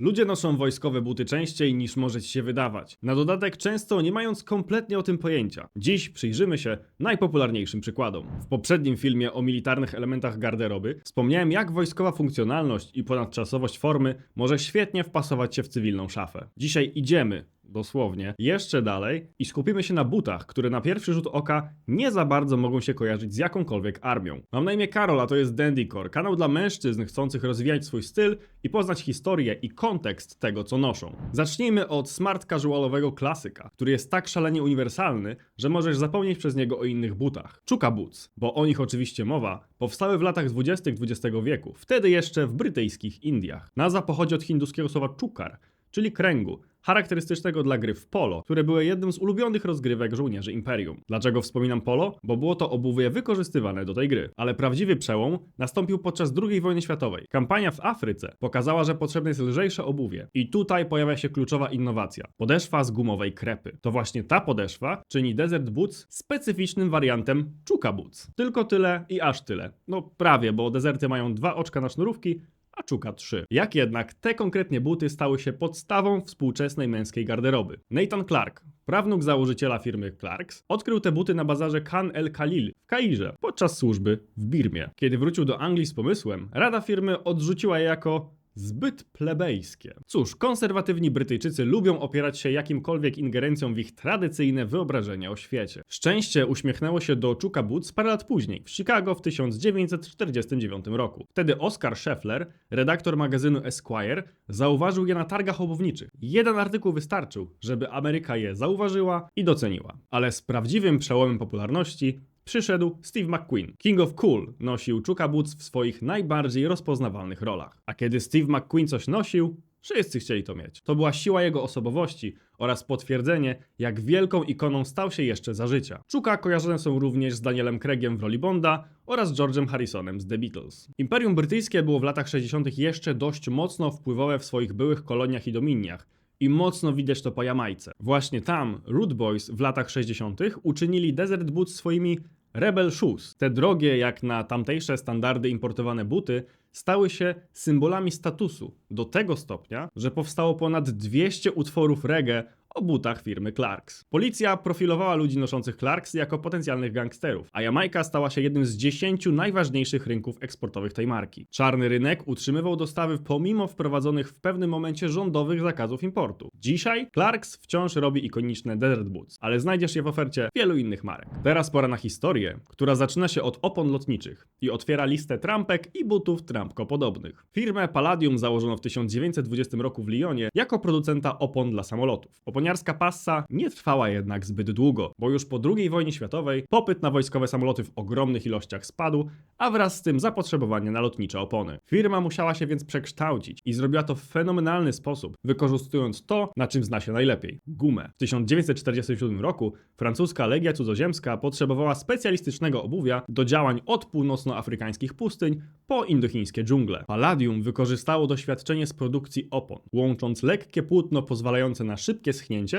Ludzie noszą wojskowe buty częściej niż może ci się wydawać. Na dodatek często nie mając kompletnie o tym pojęcia. Dziś przyjrzymy się najpopularniejszym przykładom. W poprzednim filmie o militarnych elementach garderoby wspomniałem jak wojskowa funkcjonalność i ponadczasowość formy może świetnie wpasować się w cywilną szafę. Dzisiaj idziemy dosłownie, jeszcze dalej i skupimy się na butach, które na pierwszy rzut oka nie za bardzo mogą się kojarzyć z jakąkolwiek armią. Mam na imię Karol, a to jest Dandycore, kanał dla mężczyzn chcących rozwijać swój styl i poznać historię i kontekst tego, co noszą. Zacznijmy od smart casualowego klasyka, który jest tak szalenie uniwersalny, że możesz zapomnieć przez niego o innych butach. Chuka Boots, bo o nich oczywiście mowa, powstały w latach 20. XX wieku, wtedy jeszcze w brytyjskich Indiach. Nazwa pochodzi od hinduskiego słowa chukar, czyli kręgu, charakterystycznego dla gry w polo, które były jednym z ulubionych rozgrywek żołnierzy Imperium. Dlaczego wspominam polo? Bo było to obuwie wykorzystywane do tej gry. Ale prawdziwy przełom nastąpił podczas II wojny światowej. Kampania w Afryce pokazała, że potrzebne jest lżejsze obuwie. I tutaj pojawia się kluczowa innowacja. Podeszwa z gumowej krepy. To właśnie ta podeszwa czyni Desert Boots specyficznym wariantem Chuka Boots. Tylko tyle i aż tyle. No prawie, bo dezerty mają dwa oczka na sznurówki, a Czuka 3. Jak jednak te konkretnie buty stały się podstawą współczesnej męskiej garderoby. Nathan Clark, prawnuk założyciela firmy Clarks, odkrył te buty na bazarze Khan el Khalil w Kairze podczas służby w Birmie. Kiedy wrócił do Anglii z pomysłem, rada firmy odrzuciła je jako zbyt plebejskie. Cóż, konserwatywni Brytyjczycy lubią opierać się jakimkolwiek ingerencją w ich tradycyjne wyobrażenia o świecie. Szczęście uśmiechnęło się do Chuka Boots parę lat później, w Chicago w 1949 roku. Wtedy Oscar Scheffler, redaktor magazynu Esquire, zauważył je na targach obuwniczych. Jeden artykuł wystarczył, żeby Ameryka je zauważyła i doceniła. Ale z prawdziwym przełomem popularności przyszedł Steve McQueen. King of Cool nosił Chuka Boots w swoich najbardziej rozpoznawalnych rolach. A kiedy Steve McQueen coś nosił, wszyscy chcieli to mieć. To była siła jego osobowości oraz potwierdzenie, jak wielką ikoną stał się jeszcze za życia. Chuka kojarzone są również z Danielem Craigiem w roli Bonda oraz George'em Harrisonem z The Beatles. Imperium Brytyjskie było w latach 60. jeszcze dość mocno wpływowe w swoich byłych koloniach i dominiach, i mocno widać to po Jamajce. Właśnie tam Root Boys w latach 60. uczynili Desert Boots swoimi Rebel Shoes. Te drogie jak na tamtejsze standardy importowane buty stały się symbolami statusu do tego stopnia, że powstało ponad 200 utworów reggae o butach firmy Clarks. Policja profilowała ludzi noszących Clarks jako potencjalnych gangsterów, a Jamajka stała się jednym z 10 najważniejszych rynków eksportowych tej marki. Czarny rynek utrzymywał dostawy pomimo wprowadzonych w pewnym momencie rządowych zakazów importu. Dzisiaj Clarks wciąż robi ikoniczne Desert Boots, ale znajdziesz je w ofercie wielu innych marek. Teraz pora na historię, która zaczyna się od opon lotniczych i otwiera listę trampek i butów trampko podobnych. Firmę Palladium założono w 1920 roku w Lyonie jako producenta opon dla samolotów. Oponiarska passa nie trwała jednak zbyt długo, bo już po II wojnie światowej popyt na wojskowe samoloty w ogromnych ilościach spadł, a wraz z tym zapotrzebowanie na lotnicze opony. Firma musiała się więc przekształcić i zrobiła to w fenomenalny sposób, wykorzystując to, na czym zna się najlepiej gumę. W 1947 roku francuska Legia Cudzoziemska potrzebowała specjalistycznego obuwia do działań od północnoafrykańskich pustyń po indochińskie dżungle. Palladium wykorzystało doświadczenie z produkcji opon, łącząc lekkie płótno pozwalające na szybkie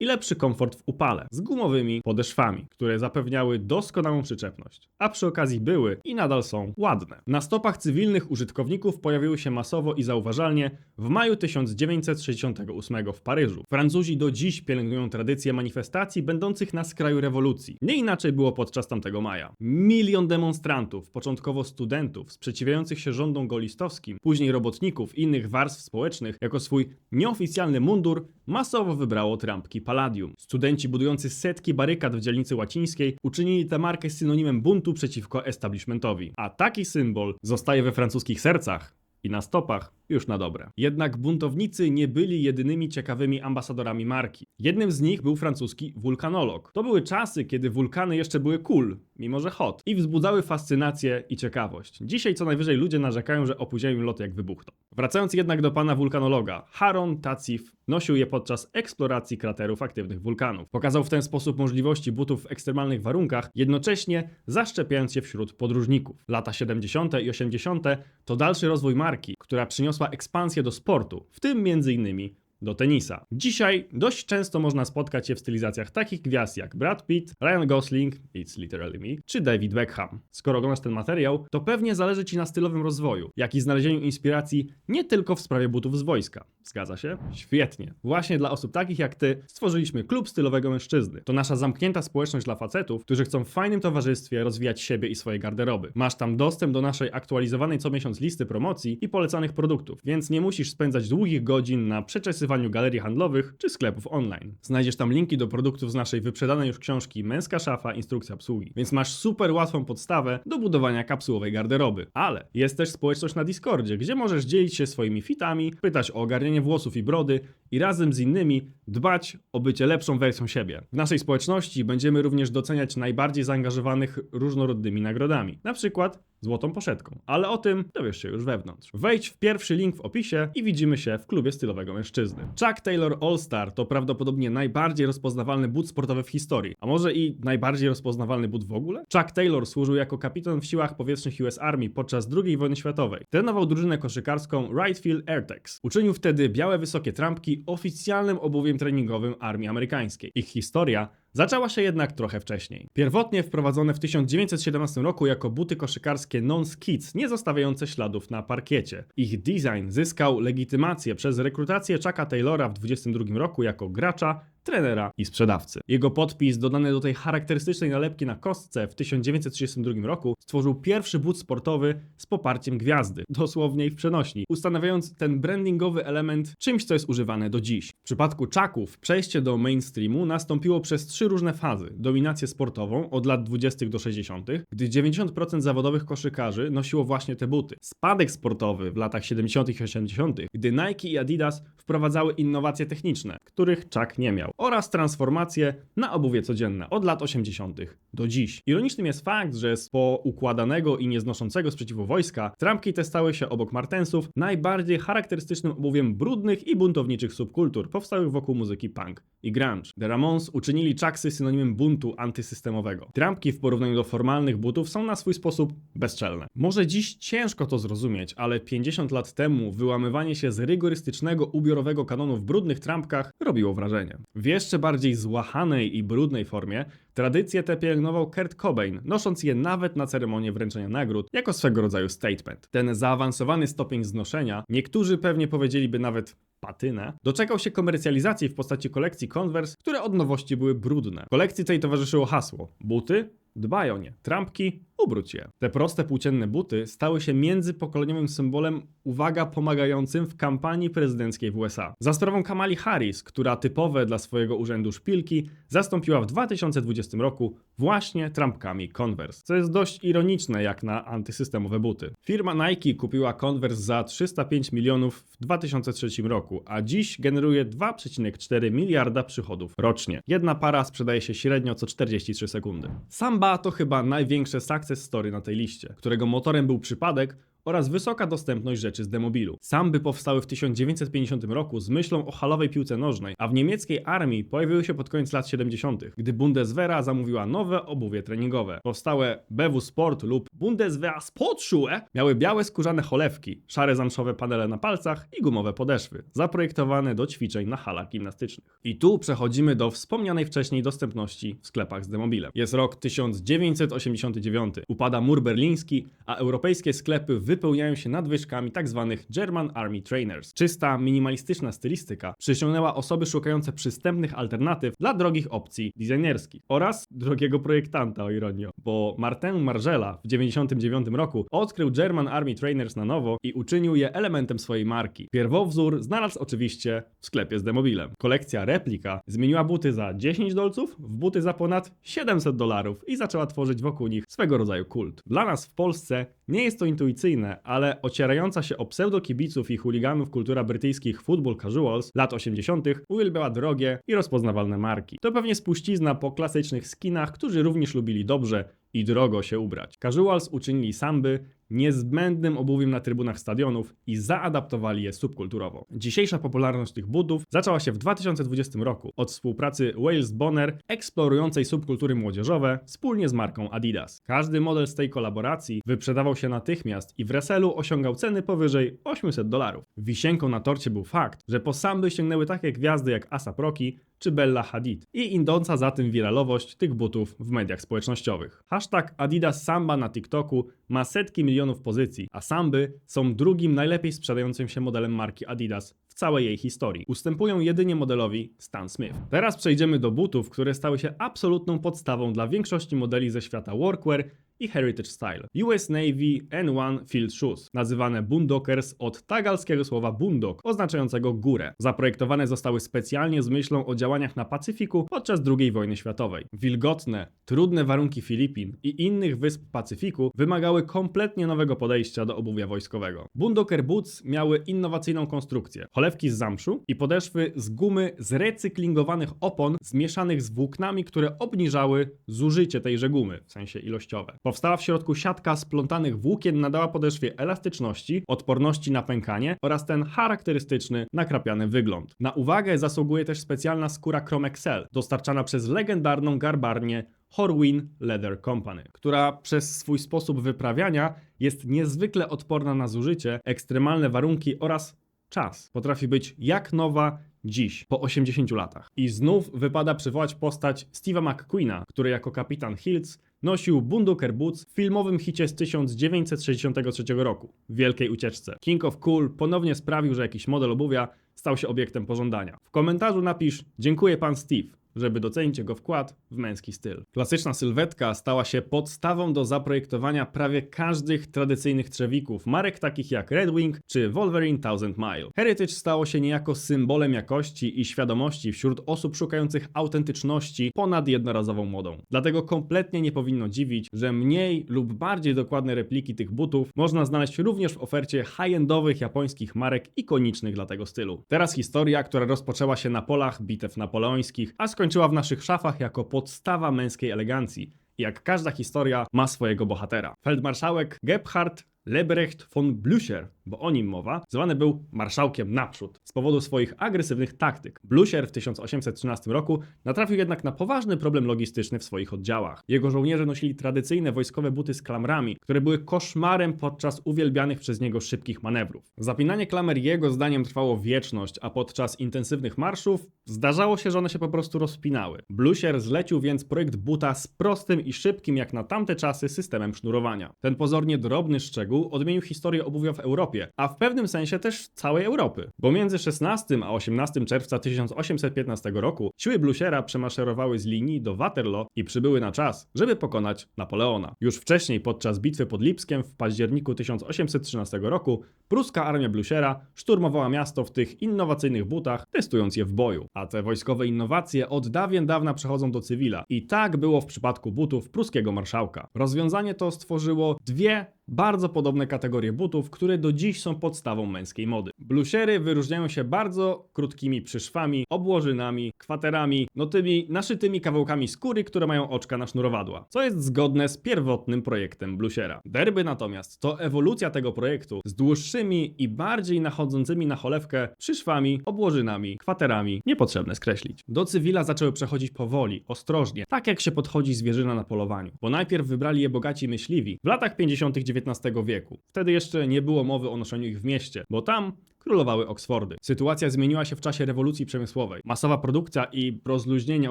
i lepszy komfort w upale, z gumowymi podeszwami, które zapewniały doskonałą przyczepność, a przy okazji były i nadal są ładne. Na stopach cywilnych użytkowników pojawiły się masowo i zauważalnie w maju 1968 w Paryżu. Francuzi do dziś pielęgnują tradycję manifestacji będących na skraju rewolucji. Nie inaczej było podczas tamtego maja. Milion demonstrantów, początkowo studentów, sprzeciwiających się rządom golistowskim, później robotników i innych warstw społecznych, jako swój nieoficjalny mundur, masowo wybrało trampki Palladium. Studenci budujący setki barykad w dzielnicy łacińskiej uczynili tę markę synonimem buntu przeciwko establishmentowi. A taki symbol zostaje we francuskich sercach i na stopach już na dobre. Jednak buntownicy nie byli jedynymi ciekawymi ambasadorami marki. Jednym z nich był francuski wulkanolog. To były czasy, kiedy wulkany jeszcze były cool, mimo że hot, i wzbudzały fascynację i ciekawość. Dzisiaj co najwyżej ludzie narzekają, że opóźniają im loty jak wybuchną. Wracając jednak do pana wulkanologa, Haron Tacif nosił je podczas eksploracji kraterów aktywnych wulkanów. Pokazał w ten sposób możliwości butów w ekstremalnych warunkach, jednocześnie zaszczepiając je wśród podróżników. Lata 70. i 80. to dalszy rozwój marki, która przyniosła ekspansję do sportu, w tym m.in. do tenisa. Dzisiaj dość często można spotkać się w stylizacjach takich gwiazd jak Brad Pitt, Ryan Gosling, it's literally me, czy David Beckham. Skoro oglądasz ten materiał, to pewnie zależy Ci na stylowym rozwoju, jak i znalezieniu inspiracji nie tylko w sprawie butów z wojska. Zgadza się? Świetnie. Właśnie dla osób takich jak ty stworzyliśmy klub stylowego mężczyzny. To nasza zamknięta społeczność dla facetów, którzy chcą w fajnym towarzystwie rozwijać siebie i swoje garderoby. Masz tam dostęp do naszej aktualizowanej co miesiąc listy promocji i polecanych produktów, więc nie musisz spędzać długich godzin na przeczesywaniu galerii handlowych czy sklepów online. Znajdziesz tam linki do produktów z naszej wyprzedanej już książki Męska szafa, instrukcja obsługi. Więc masz super łatwą podstawę do budowania kapsułowej garderoby. Ale jest też społeczność na Discordzie, gdzie możesz dzielić się swoimi fitami, pytać o ogarnianie włosów i brody i razem z innymi dbać o bycie lepszą wersją siebie. W naszej społeczności będziemy również doceniać najbardziej zaangażowanych różnorodnymi nagrodami, na przykład złotą poszetką. Ale o tym dowiesz się już wewnątrz. Wejdź w pierwszy link w opisie i widzimy się w klubie stylowego mężczyzny. Chuck Taylor All-Star to prawdopodobnie najbardziej rozpoznawalny but sportowy w historii, a może i najbardziej rozpoznawalny but w ogóle? Chuck Taylor służył jako kapitan w siłach powietrznych US Army podczas II wojny światowej. Trenował drużynę koszykarską Wright Field Airtex. Uczynił wtedy białe wysokie trampki oficjalnym obuwiem treningowym armii amerykańskiej. Ich historia Zaczęła się jednak trochę wcześniej. Pierwotnie wprowadzone w 1917 roku jako buty koszykarskie non-skids, nie zostawiające śladów na parkiecie. Ich design zyskał legitymację przez rekrutację Chucka Taylora w 22 roku jako gracza, trenera i sprzedawcy. Jego podpis dodany do tej charakterystycznej nalepki na kostce w 1932 roku stworzył pierwszy but sportowy z poparciem gwiazdy, dosłownie i w przenośni, ustanawiając ten brandingowy element czymś, co jest używane do dziś. W przypadku Chucków przejście do mainstreamu nastąpiło przez trzy różne fazy. Dominację sportową od lat 20. do 60., gdy 90% zawodowych koszykarzy nosiło właśnie te buty. Spadek sportowy w latach 70. i 80., gdy Nike i Adidas wprowadzały innowacje techniczne, których Chuck nie miał, oraz transformację na obuwie codzienne od lat 80. do dziś. Ironicznym jest fakt, że z poukładanego i nieznoszącego sprzeciwu wojska, trampki te stały się obok martensów najbardziej charakterystycznym obuwiem brudnych i buntowniczych subkultur powstałych wokół muzyki punk i grunge. The Ramones uczynili Chucksy synonimem buntu antysystemowego. Trampki w porównaniu do formalnych butów są na swój sposób bezczelne. Może dziś ciężko to zrozumieć, ale 50 lat temu wyłamywanie się z rygorystycznego ubiorowego kanonu w brudnych trampkach robiło wrażenie. W jeszcze bardziej złachanej i brudnej formie tradycję tę pielęgnował Kurt Cobain, nosząc je nawet na ceremonię wręczenia nagród jako swego rodzaju statement. Ten zaawansowany stopień znoszenia, niektórzy pewnie powiedzieliby nawet patynę, doczekał się komercjalizacji w postaci kolekcji Converse, które od nowości były brudne. Kolekcji tej towarzyszyło hasło: buty, dbaj o nie, trampki, ubróć je. Te proste płócienne buty stały się międzypokoleniowym symbolem, uwaga, pomagającym w kampanii prezydenckiej w USA. Za sprawą Kamali Harris, która typowe dla swojego urzędu szpilki zastąpiła w 2020 roku właśnie trampkami Converse, co jest dość ironiczne jak na antysystemowe buty. Firma Nike kupiła Converse za 305 milionów w 2003 roku, a dziś generuje 2,4 miliarda przychodów rocznie. Jedna para sprzedaje się średnio co 43 sekundy. Samba to chyba największe success story na tej liście, którego motorem był przypadek, oraz wysoka dostępność rzeczy z demobilu. Samby powstały w 1950 roku z myślą o halowej piłce nożnej, a w niemieckiej armii pojawiły się pod koniec lat 70., gdy Bundeswehra zamówiła nowe obuwie treningowe. Powstałe BW Sport lub Bundeswehr Sportschuhe miały białe skórzane cholewki, szare zamszowe panele na palcach i gumowe podeszwy, zaprojektowane do ćwiczeń na halach gimnastycznych. I tu przechodzimy do wspomnianej wcześniej dostępności w sklepach z demobilem. Jest rok 1989, upada mur berliński, a europejskie sklepy wypełniają się nadwyżkami tzw. German Army Trainers. Czysta, minimalistyczna stylistyka przyciągnęła osoby szukające przystępnych alternatyw dla drogich opcji designerskich oraz drogiego projektanta, o ironio, bo Martin Margiela w 1999 roku odkrył German Army Trainers na nowo i uczynił je elementem swojej marki. Pierwowzór znalazł oczywiście w sklepie z demobilem. Kolekcja replika zmieniła buty za 10 dolców w buty za ponad 700 dolarów i zaczęła tworzyć wokół nich swego rodzaju kult. Dla nas w Polsce nie jest to intuicyjne, ale ocierająca się o pseudokibiców i chuliganów kultura brytyjskich football casuals lat 80. uwielbiała drogie i rozpoznawalne marki. To pewnie spuścizna po klasycznych skinach, którzy również lubili dobrze i drogo się ubrać. Casuals uczynili samby niezbędnym obuwiem na trybunach stadionów i zaadaptowali je subkulturowo. Dzisiejsza popularność tych butów zaczęła się w 2020 roku od współpracy Wales Bonner eksplorującej subkultury młodzieżowe wspólnie z marką Adidas. Każdy model z tej kolaboracji wyprzedawał się natychmiast i w reselu osiągał ceny powyżej 800 dolarów. Wisienką na torcie był fakt, że po samby sięgnęły takie gwiazdy jak Asap Rocky czy Bella Hadid i idąca za tym wiralowość tych butów w mediach społecznościowych. Hashtag Adidas Samba na TikToku ma setki milionów pozycji, a samby są drugim najlepiej sprzedającym się modelem marki Adidas w całej jej historii. Ustępują jedynie modelowi Stan Smith. Teraz przejdziemy do butów, które stały się absolutną podstawą dla większości modeli ze świata workwear i Heritage Style. US Navy N1 Field Shoes, nazywane Boondockers od tagalskiego słowa boondok, oznaczającego górę. Zaprojektowane zostały specjalnie z myślą o działaniach na Pacyfiku podczas II wojny światowej. Wilgotne, trudne warunki Filipin i innych wysp Pacyfiku wymagały kompletnie nowego podejścia do obuwia wojskowego. Boondocker Boots miały innowacyjną konstrukcję. Cholewki z zamszu i podeszwy z gumy z recyklingowanych opon zmieszanych z włóknami, które obniżały zużycie tejże gumy, w sensie ilościowe. Powstała w środku siatka splątanych włókien nadała podeszwie elastyczności, odporności na pękanie oraz ten charakterystyczny, nakrapiany wygląd. Na uwagę zasługuje też specjalna skóra Chromexcel, dostarczana przez legendarną garbarnię Horwin Leather Company, która przez swój sposób wyprawiania jest niezwykle odporna na zużycie, ekstremalne warunki oraz czas. Potrafi być jak nowa dziś, po 80 latach. I znów wypada przywołać postać Steve'a McQueena, który jako kapitan Hills nosił Bunduker Boots w filmowym hicie z 1963 roku, Wielkiej Ucieczce. King of Cool ponownie sprawił, że jakiś model obuwia stał się obiektem pożądania. W komentarzu napisz Dziękuję pan Steve żeby docenić jego wkład w męski styl. Klasyczna sylwetka stała się podstawą do zaprojektowania prawie każdych tradycyjnych trzewików, marek takich jak Red Wing czy Wolverine Thousand Mile. Heritage stało się niejako symbolem jakości i świadomości wśród osób szukających autentyczności ponad jednorazową modą. Dlatego kompletnie nie powinno dziwić, że mniej lub bardziej dokładne repliki tych butów można znaleźć również w ofercie high-endowych japońskich marek ikonicznych dla tego stylu. Teraz historia, która rozpoczęła się na polach bitew napoleońskich, a skończyła w naszych szafach jako podstawa męskiej elegancji. Jak każda historia ma swojego bohatera. Feldmarszałek Gebhard Lebrecht von Blücher, bo o nim mowa, zwany był marszałkiem naprzód z powodu swoich agresywnych taktyk. Blücher w 1813 roku natrafił jednak na poważny problem logistyczny w swoich oddziałach. Jego żołnierze nosili tradycyjne wojskowe buty z klamrami, które były koszmarem podczas uwielbianych przez niego szybkich manewrów. Zapinanie klamer jego zdaniem trwało wieczność, a podczas intensywnych marszów zdarzało się, że one się po prostu rozpinały. Blücher zlecił więc projekt buta z prostym i szybkim jak na tamte czasy systemem sznurowania. Ten pozornie drobny szczegół odmienił historię obuwia w Europie, a w pewnym sensie też całej Europy. Bo między 16 a 18 czerwca 1815 roku siły Blusiera przemaszerowały z linii do Waterloo i przybyły na czas, żeby pokonać Napoleona. Już wcześniej podczas bitwy pod Lipskiem w październiku 1813 roku pruska armia Blusiera szturmowała miasto w tych innowacyjnych butach, testując je w boju. A te wojskowe innowacje od dawien dawna przechodzą do cywila. I tak było w przypadku butów pruskiego marszałka. Rozwiązanie to stworzyło dwie bardzo podobne kategorie butów, które do dziś są podstawą męskiej mody. Blusiery wyróżniają się bardzo krótkimi przyszwami, obłożynami, kwaterami, no tymi naszytymi kawałkami skóry, które mają oczka na sznurowadła, co jest zgodne z pierwotnym projektem blusiera. Derby natomiast to ewolucja tego projektu z dłuższymi i bardziej nachodzącymi na cholewkę przyszwami, obłożynami, kwaterami, niepotrzebne skreślić. Do cywila zaczęły przechodzić powoli, ostrożnie, tak jak się podchodzi zwierzyna na polowaniu, bo najpierw wybrali je bogaci myśliwi. W latach 50. XIX wieku. Wtedy jeszcze nie było mowy o noszeniu ich w mieście, bo tam królowały Oksfordy. Sytuacja zmieniła się w czasie rewolucji przemysłowej. Masowa produkcja i rozluźnienie,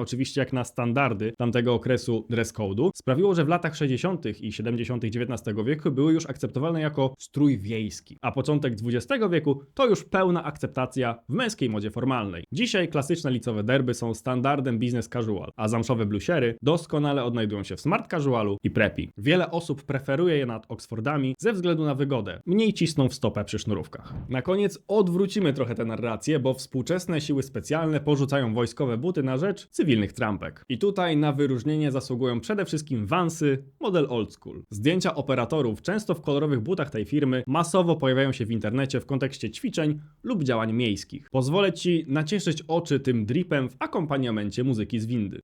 oczywiście jak na standardy tamtego okresu dress code'u, sprawiło, że w latach 60. i 70. XIX wieku były już akceptowalne jako strój wiejski, a początek XX wieku to już pełna akceptacja w męskiej modzie formalnej. Dzisiaj klasyczne licowe derby są standardem business casual, a zamszowe blusiery doskonale odnajdują się w smart casualu i preppy. Wiele osób preferuje je nad Oxfordami ze względu na wygodę, mniej cisną w stopę przy sznurówkach. Na koniec odwrócimy trochę tę narrację, bo współczesne siły specjalne porzucają wojskowe buty na rzecz cywilnych trampek. I tutaj na wyróżnienie zasługują przede wszystkim Vansy, model old school. Zdjęcia operatorów, często w kolorowych butach tej firmy, masowo pojawiają się w internecie w kontekście ćwiczeń lub działań miejskich. Pozwolę Ci nacieszyć oczy tym dripem w akompaniamencie muzyki z windy.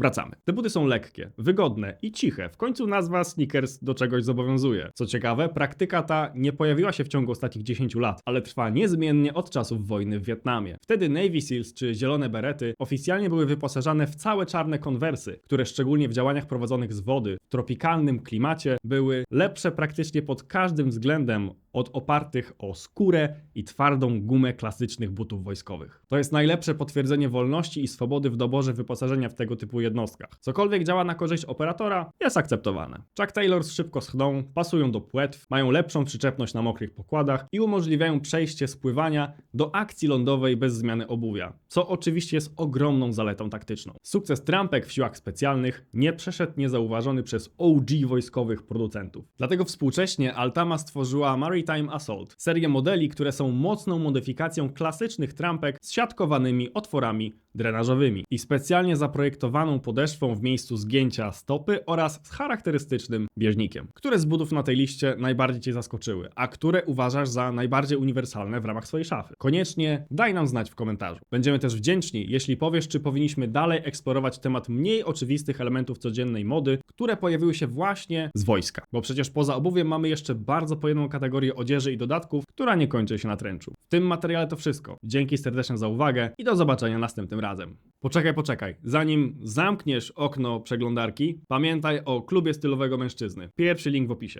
Wracamy. Te buty są lekkie, wygodne i ciche. W końcu nazwa sneakers do czegoś zobowiązuje. Co ciekawe, praktyka ta nie pojawiła się w ciągu ostatnich 10 lat, ale trwa niezmiennie od czasów wojny w Wietnamie. Wtedy Navy Seals czy zielone berety oficjalnie były wyposażane w całe czarne konwersy, które szczególnie w działaniach prowadzonych z wody w tropikalnym klimacie były lepsze praktycznie pod każdym względem od opartych o skórę i twardą gumę klasycznych butów wojskowych. To jest najlepsze potwierdzenie wolności i swobody w doborze wyposażenia w tego typu jednostkach. Cokolwiek działa na korzyść operatora, jest akceptowane. Chuck Taylors szybko schną, pasują do płetw, mają lepszą przyczepność na mokrych pokładach i umożliwiają przejście z pływania do akcji lądowej bez zmiany obuwia, co oczywiście jest ogromną zaletą taktyczną. Sukces trampek w siłach specjalnych nie przeszedł niezauważony przez OG wojskowych producentów. Dlatego współcześnie Altama stworzyła Maritime Assault, serię modeli, które są mocną modyfikacją klasycznych trampek z siatkowanymi otworami drenażowymi i specjalnie zaprojektowaną podeszwą w miejscu zgięcia stopy oraz z charakterystycznym bieżnikiem. Które z butów na tej liście najbardziej Cię zaskoczyły, a które uważasz za najbardziej uniwersalne w ramach swojej szafy? Koniecznie daj nam znać w komentarzu. Będziemy też wdzięczni, jeśli powiesz, czy powinniśmy dalej eksplorować temat mniej oczywistych elementów codziennej mody, które pojawiły się właśnie z wojska. Bo przecież poza obuwiem mamy jeszcze bardzo pojemną kategorię odzieży i dodatków, która nie kończy się na tręczu. W tym materiale to wszystko. Dzięki serdecznie za uwagę i do zobaczenia następnym razem. Poczekaj, poczekaj. Zanim zamkniesz okno przeglądarki, pamiętaj o klubie stylowego mężczyzny. Pierwszy link w opisie.